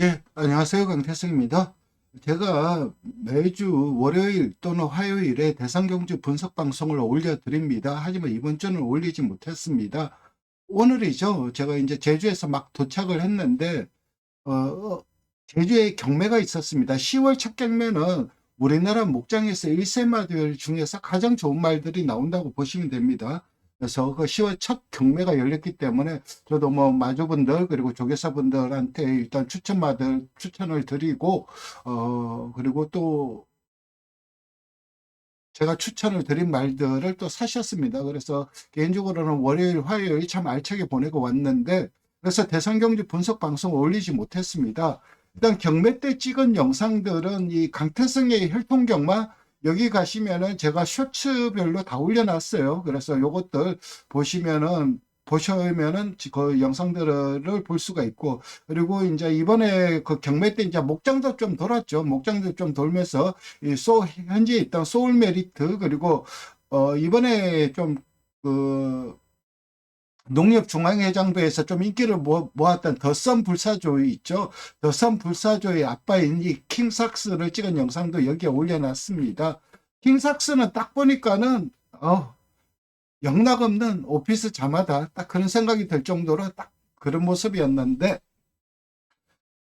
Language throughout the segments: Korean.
예, 안녕하세요. 강태성입니다. 제가 매주 월요일 또는 화요일에 대상경주 분석 방송을 올려드립니다. 하지만 이번 주는 올리지 못했습니다. 오늘이죠. 제가 이제 제주에서 막 도착을 했는데, 어, 어, 제주에 경매가 있었습니다. 10월 첫 경매는 우리나라 목장에서 1세 말들 중에서 가장 좋은 말들이 나온다고 보시면 됩니다. 그래서 그 10월 첫 경매가 열렸기 때문에 저도 뭐 마주분들 그리고 조교사분들한테 일단 추천받을 추천을 드리고 어 그리고 또 제가 추천을 드린 말들을 또 사셨습니다. 그래서 개인적으로는 월요일, 화요일 참 알차게 보내고 왔는데 그래서 대상경제 분석 방송을 올리지 못했습니다. 일단 경매 때 찍은 영상들은 이 강태성의 혈통경마 여기 가시면은 제가 쇼츠별로 다 올려놨어요. 그래서 요것들 보시면은 보시면은 그 영상들을 볼 수가 있고 그리고 이제 이번에 그 경매 때 이제 목장도 좀 돌았죠. 목장도 좀 돌면서 이소 현지에 있던 소울 메리트 그리고 어 이번에 좀그 농협중앙회장부에서 좀 인기를 모, 모았던 더썸 불사조이 있죠. 더썸 불사조의 아빠인 이 킹삭스를 찍은 영상도 여기에 올려놨습니다. 킹삭스는 딱 보니까는 어, 영락없는 오피스 자마다 딱 그런 생각이 들 정도로 딱 그런 모습이었는데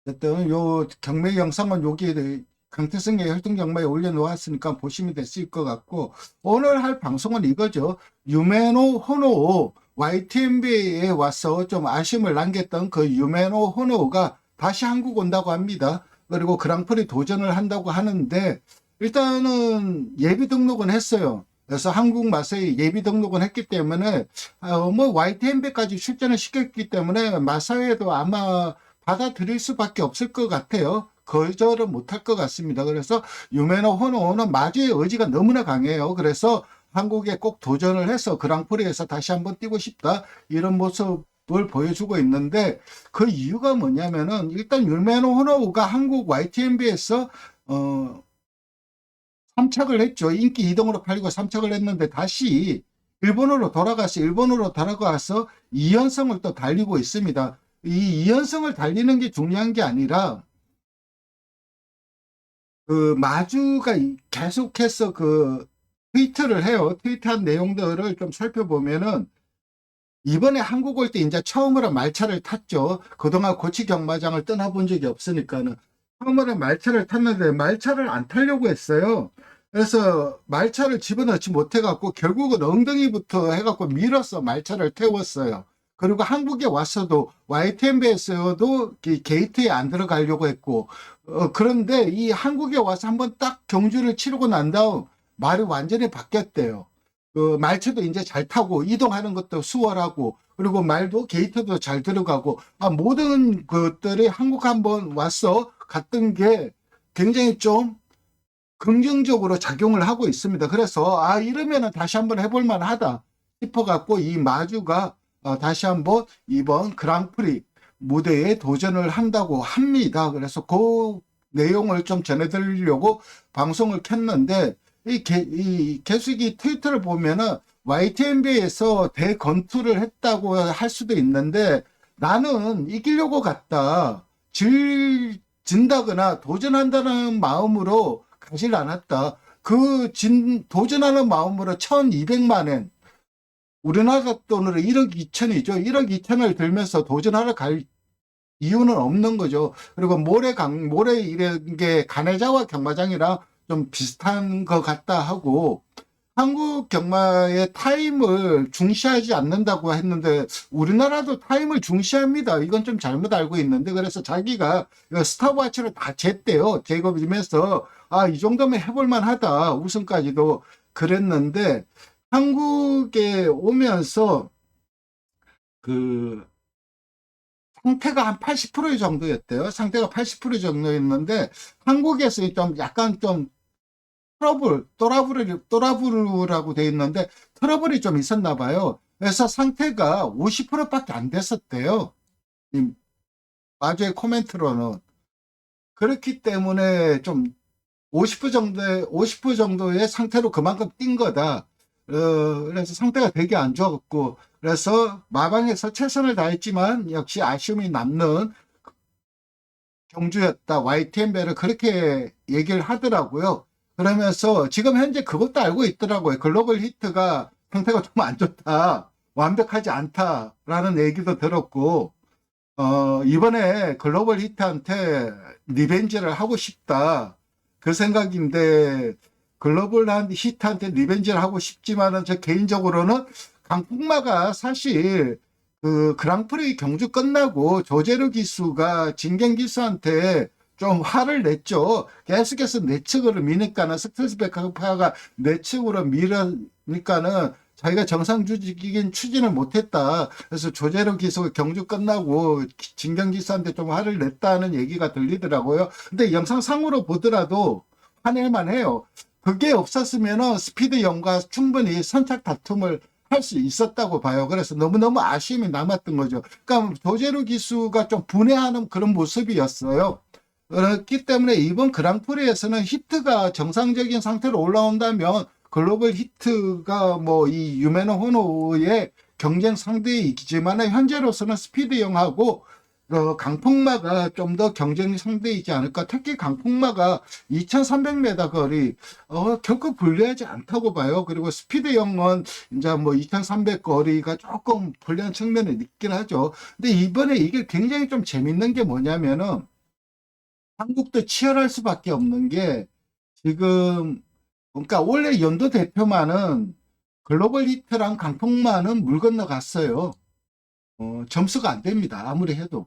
어쨌든 요 경매 영상은 여기 강태성의 혈통 경마에 올려놓았으니까 보시면 됐을 것 같고 오늘 할 방송은 이거죠. 유메노 호노 YTNB에 와서 좀 아쉬움을 남겼던 그 유메노 호노가 다시 한국 온다고 합니다. 그리고 그랑프리 도전을 한다고 하는데 일단은 예비 등록은 했어요. 그래서 한국 마사에 예비 등록은 했기 때문에 어, 뭐 YTNB까지 출전을 시켰기 때문에 마사회도 아마 받아들일 수밖에 없을 것 같아요. 거절은 못할 것 같습니다. 그래서 유메노 호노는 마주의 의지가 너무나 강해요. 그래서 한국에 꼭 도전을 해서 그랑프리에서 다시 한번 뛰고 싶다 이런 모습을 보여주고 있는데 그 이유가 뭐냐면은 일단 유메노 호노우가 한국 YTNB에서 어 3착을 했죠. 인기 2등으로 팔리고 3착을 했는데 다시 일본으로 돌아가서 일본으로 돌아가서 2연승을 또 달리고 있습니다. 이 2연승을 달리는 게 중요한 게 아니라 그 마주가 계속해서 그 트위터를 해요. 트위터한 내용들을 좀 살펴보면은 이번에 한국 올 때 이제 처음으로 말차를 탔죠. 그동안 고치 경마장을 떠나본 적이 없으니까는 처음으로 말차를 탔는데 말차를 안 타려고 했어요. 그래서 말차를 집어넣지 못해갖고 결국은 엉덩이부터 해갖고 밀어서 말차를 태웠어요. 그리고 한국에 왔어도 YTNB에서도 게이트에 안 들어가려고 했고 어, 그런데 이 한국에 와서 한번 딱 경주를 치르고 난 다음 말이 완전히 바뀌었대요. 그 말차도 이제 잘 타고 이동하는 것도 수월하고 그리고 말도 게이트도 잘 들어가고 아, 모든 것들이 한국 한번 와서 갔던 게 굉장히 좀 긍정적으로 작용을 하고 있습니다. 그래서 아 이러면은 다시 한번 해볼 만하다 싶어 갖고 이 마주가 어, 다시 한번 이번 그랑프리 무대에 도전을 한다고 합니다. 그래서 그 내용을 좀 전해드리려고 방송을 켰는데 이, 개, 이 개수기 트위터를 보면은 YTNB에서 대건투를 했다고 할 수도 있는데 나는 이기려고 갔다. 질, 진다거나 도전한다는 마음으로 가질 않았다. 그 진, 도전하는 마음으로 1200만 엔, 우리나라 돈으로 1억 2천이죠. 1억 2천을 들면서 도전하러 갈 이유는 없는 거죠. 그리고 모래 강, 모래 이런 게 가네자와 경마장이랑 좀 비슷한 것 같다 하고, 한국 경마의 타임을 중시하지 않는다고 했는데, 우리나라도 타임을 중시합니다. 이건 좀 잘못 알고 있는데, 그래서 자기가 스타워치를 다 쟀대요. 제거이면서, 아, 이 정도면 해볼만 하다. 우승까지도 그랬는데, 한국에 오면서 그 상태가 한 80% 정도였대요. 상태가 80% 정도였는데 한국에서 좀 약간 좀 트러블, 또라블이 또라블이라고 돼 있는데 트러블이 좀 있었나 봐요. 그래서 상태가 50%밖에 안 됐었대요. 마주의 코멘트로는 그렇기 때문에 좀 50% 정도의 50% 정도의 상태로 그만큼 뛴 거다. 어, 그래서 상태가 되게 안 좋았고, 그래서 마방에서 최선을 다했지만 역시 아쉬움이 남는 경주였다. YTN배를 그렇게 얘기를 하더라고요. 그러면서 지금 현재 그것도 알고 있더라고요. 글로벌 히트가 상태가 좀 안 좋다. 완벽하지 않다라는 얘기도 들었고, 어, 이번에 글로벌 히트한테 리벤지를 하고 싶다. 그 생각인데, 글로벌 히트한테 리벤지를 하고 싶지만은 저 개인적으로는 강풍마가 사실 그 그랑프리 경주 끝나고 조제루 기수가 진경 기수한테 좀 화를 냈죠. 계속해서 내측으로 미니까는 스트레스 백파가 내측으로 밀으니까는 자기가 정상 주직이긴 추진을 못했다. 그래서 조제루 기수가 경주 끝나고 진경 기수한테 좀 화를 냈다는 얘기가 들리더라고요. 근데 영상상으로 보더라도 화낼만 해요. 그게 없었으면은 스피드 영과 충분히 선착 다툼을 할 수 있었다고 봐요. 그래서 너무너무 아쉬움이 남았던 거죠. 그러니까 조제루 기수가 좀 분해하는 그런 모습이었어요. 그렇기 때문에 이번 그랑프리에서는 히트가 정상적인 상태로 올라온다면 글로벌 히트가 뭐 이 유메노 호노의 경쟁 상대이지만 현재로서는 스피드 영하고 어, 강풍마가 좀 더 경쟁 상대이지 않을까. 특히 강풍마가 2,300m 거리, 어, 결코 불리하지 않다고 봐요. 그리고 스피드 영은 이제 뭐 2,300 거리가 조금 불리한 측면이 있긴 하죠. 근데 이번에 이게 굉장히 좀 재밌는 게 뭐냐면은 한국도 치열할 수밖에 없는 게 지금, 그러니까 원래 연도 대표만은 글로벌 히트랑 강풍마는 물 건너갔어요. 어, 점수가 안 됩니다. 아무리 해도.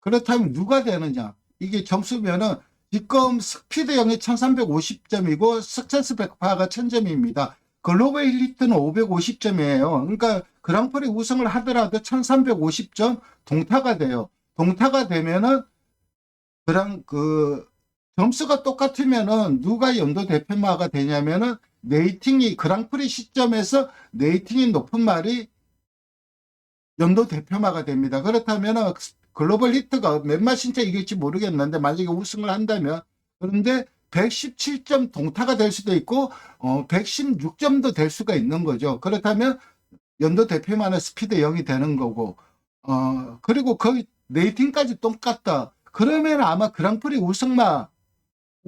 그렇다면 누가 되느냐? 이게 점수면은 지금 스피드 영이 1350점이고 스트레스 백파가 1000점입니다. 글로벌 히트는 550점이에요. 그러니까 그랑프리 우승을 하더라도 1350점 동타가 돼요. 동타가 되면은 그랑 그 점수가 똑같으면은 누가 연도 대표마가 되냐면은 네이팅이 그랑프리 시점에서 네이팅이 높은 말이 연도 대표마가 됩니다. 그렇다면 글로벌 히트가 몇 마신차 이길지 모르겠는데 만약에 우승을 한다면 그런데 117점 동타가 될 수도 있고 어 116점도 될 수가 있는 거죠. 그렇다면 연도 대표만의 스피드 0이 되는 거고 어 그리고 거의 레이팅까지 똑같다. 그러면 아마 그랑프리 우승마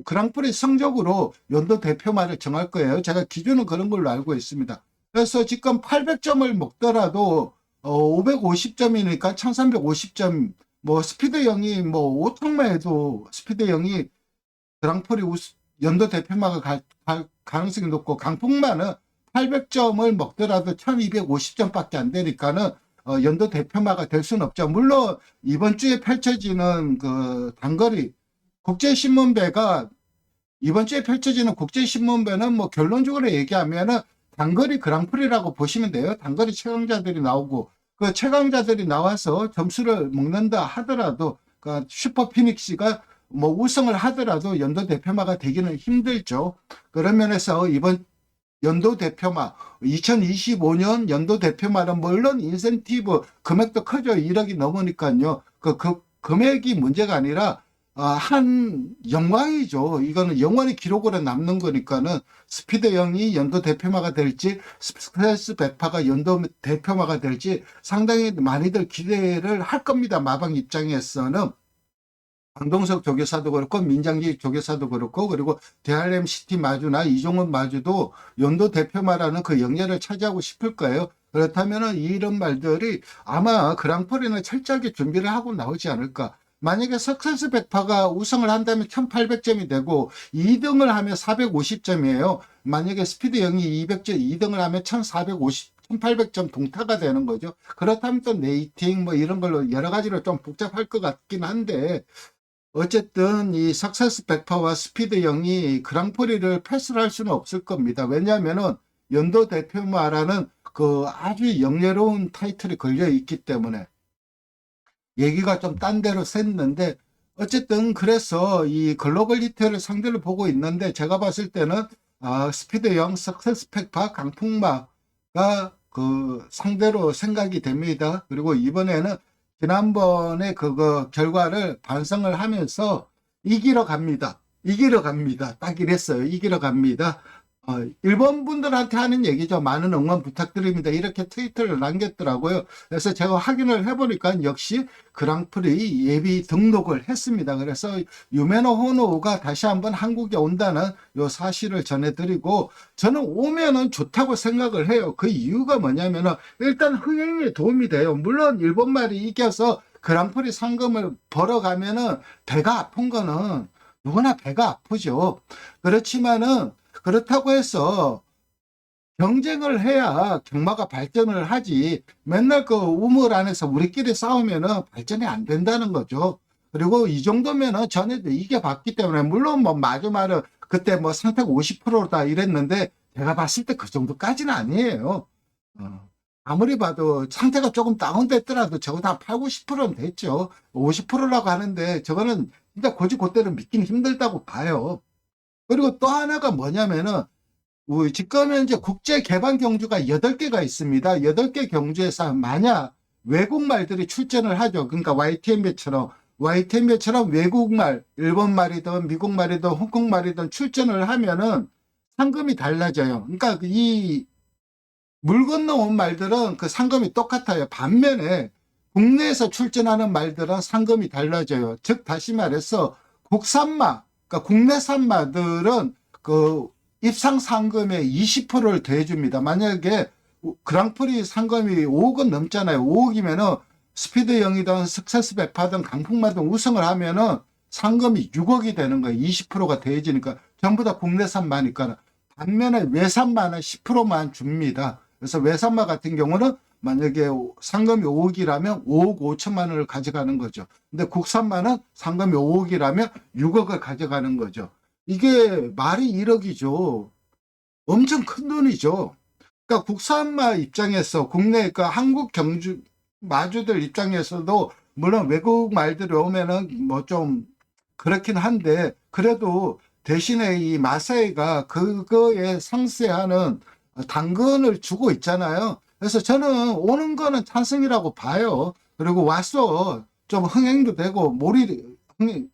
그랑프리 성적으로 연도 대표만을 정할 거예요. 제가 기준은 그런 걸로 알고 있습니다. 그래서 지금 800점을 먹더라도 어, 550점이니까 1350점, 뭐, 스피드 0이 뭐, 5턱만 해도 스피드 0이 그랑프리 우스, 연도 대표마가 갈, 갈 가능성이 높고, 강풍마는 800점을 먹더라도 1250점밖에 안 되니까는, 어, 연도 대표마가 될 수는 없죠. 물론, 이번 주에 펼쳐지는 그 단거리, 국제신문배가, 이번 주에 펼쳐지는 국제신문배는 뭐 결론적으로 얘기하면은 단거리 그랑프리라고 보시면 돼요. 단거리 최강자들이 나오고 그 최강자들이 나와서 점수를 먹는다 하더라도 그 슈퍼 피닉스가 뭐 우승을 하더라도 연도 대표마가 되기는 힘들죠. 그런 면에서 이번 연도 대표마 2025년 연도 대표마는 물론 인센티브 금액도 크죠. 1억이 넘으니까요. 그, 그 금액이 문제가 아니라 아, 한 영광이죠. 이거는 영원히 기록으로 남는 거니까는 스피드 0이 연도 대표마가 될지 스트레스 백파가 연도 대표마가 될지 상당히 많이들 기대를 할 겁니다. 마방 입장에서는 강동석 조교사도 그렇고 민장기 조교사도 그렇고 그리고 대할렘 시티 마주나 이종훈 마주도 연도 대표마라는 그 영예를 차지하고 싶을 거예요. 그렇다면은 이런 말들이 아마 그랑프리는 철저하게 준비를 하고 나오지 않을까. 만약에 석센스 백파가 우승을 한다면 1800점이 되고 2등을 하면 450점이에요. 만약에 스피드 0이 200점 2등을 하면 1450 1800점 동타가 되는 거죠. 그렇다면 또 네이팅 뭐 이런 걸로 여러 가지로 좀 복잡할 것 같긴 한데 어쨌든 이 석세스 백파와 스피드 0이 그랑프리를 패스를 할 수는 없을 겁니다. 왜냐하면은 연도 대표마라는 그 아주 영예로운 타이틀이 걸려 있기 때문에 얘기가 좀 딴 데로 샜는데 어쨌든 그래서 이 글로벌 히트를 상대로 보고 있는데 제가 봤을 때는 아, 스피드 0, 석세스 백파, 강풍마가 그 상대로 생각이 됩니다. 그리고 이번에는 지난번에 그거 결과를 반성을 하면서 이기러 갑니다. 이기러 갑니다. 딱 이랬어요. 이기러 갑니다. 어, 일본 분들한테 하는 얘기죠. 많은 응원 부탁드립니다. 이렇게 트위터를 남겼더라고요. 그래서 제가 확인을 해보니까 역시 그랑프리 예비 등록을 했습니다. 그래서 유메노 호노우가 다시 한번 한국에 온다는 요 사실을 전해드리고 저는 오면은 좋다고 생각을 해요. 그 이유가 뭐냐면은 일단 흥행에 도움이 돼요. 물론 일본 말이 이겨서 그랑프리 상금을 벌어가면은 배가 아픈 거는 누구나 배가 아프죠. 그렇지만은 그렇다고 해서 경쟁을 해야 경마가 발전을 하지 맨날 그 우물 안에서 우리끼리 싸우면은 발전이 안 된다는 거죠. 그리고 이 정도면은 전에도 이겨봤기 때문에 물론 뭐 마지막은 그때 뭐 상태가 50%다 이랬는데 제가 봤을 때 그 정도까지는 아니에요. 어, 아무리 봐도 상태가 조금 다운됐더라도 저거 다 8, 90%는 됐죠. 50%라고 하는데 저거는 진짜 고지고대로 믿기는 힘들다고 봐요. 그리고 또 하나가 뭐냐면은 지금 현재 국제 개방 경주가 8개가 있습니다. 8개 경주에서 만약 외국 말들이 출전을 하죠. 그러니까 YTN배처럼 YTN배처럼 외국 말, 일본 말이든 미국 말이든 홍콩 말이든 출전을 하면은 상금이 달라져요. 그러니까 이 물 건너온 말들은 그 상금이 똑같아요. 반면에 국내에서 출전하는 말들은 상금이 달라져요. 즉 다시 말해서 국산마, 그러니까 국내산 마들은 그 입상 상금의 20%를 더해줍니다. 만약에 그랑프리 상금이 5억은 넘잖아요. 5억이면은 스피드 영이든 석세스 백파든 강풍마든 우승을 하면은 상금이 6억이 되는 거예요. 20%가 더해지니까 전부 다 국내산 마니까. 반면에 외산마는 10%만 줍니다. 그래서 외산마 같은 경우는 만약에 상금이 5억이라면 5억 5천만 원을 가져가는 거죠. 근데 국산마는 상금이 5억이라면 6억을 가져가는 거죠. 이게 말이 1억이죠. 엄청 큰 돈이죠. 그러니까 국산마 입장에서 국내 그 한국 경주 마주들 입장에서도 물론 외국 말들이 오면은 뭐 좀 그렇긴 한데 그래도 대신에 이 마사이가 그거에 상쇄하는 당근을 주고 있잖아요. 그래서 저는 오는 거는 찬성이라고 봐요. 그리고 와서 좀 흥행도 되고 몰이 흥-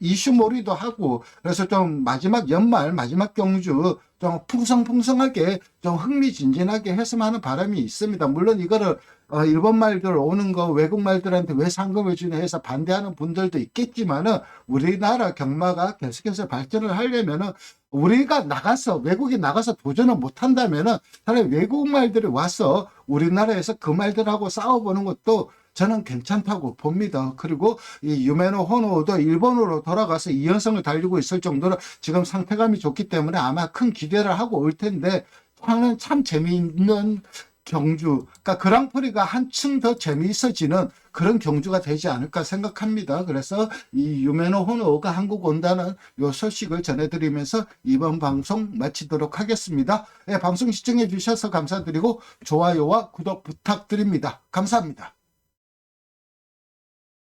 이슈 몰이도 하고 그래서 좀 마지막 연말 마지막 경주 좀 풍성풍성하게 좀 흥미진진하게 했으면 하는 바람이 있습니다. 물론 이거를 어, 일본 말들 오는 거 외국 말들한테 왜 상금을 주냐 해서 반대하는 분들도 있겠지만은 우리나라 경마가 계속해서 발전을 하려면은 우리가 나가서 외국에 나가서 도전을 못 한다면은 차라리 외국 말들이 와서 우리나라에서 그 말들하고 싸워보는 것도 저는 괜찮다고 봅니다. 그리고 이 유메노 호노도 일본으로 돌아가서 2연승을 달리고 있을 정도로 지금 상태감이 좋기 때문에 아마 큰 기대를 하고 올 텐데 저는 참 재미있는 경주, 그러니까 그랑프리가 한층 더 재미있어지는 그런 경주가 되지 않을까 생각합니다. 그래서 이 유메노 호노가 한국 온다는 요 소식을 전해드리면서 이번 방송 마치도록 하겠습니다. 예, 방송 시청해 주셔서 감사드리고 좋아요와 구독 부탁드립니다. 감사합니다.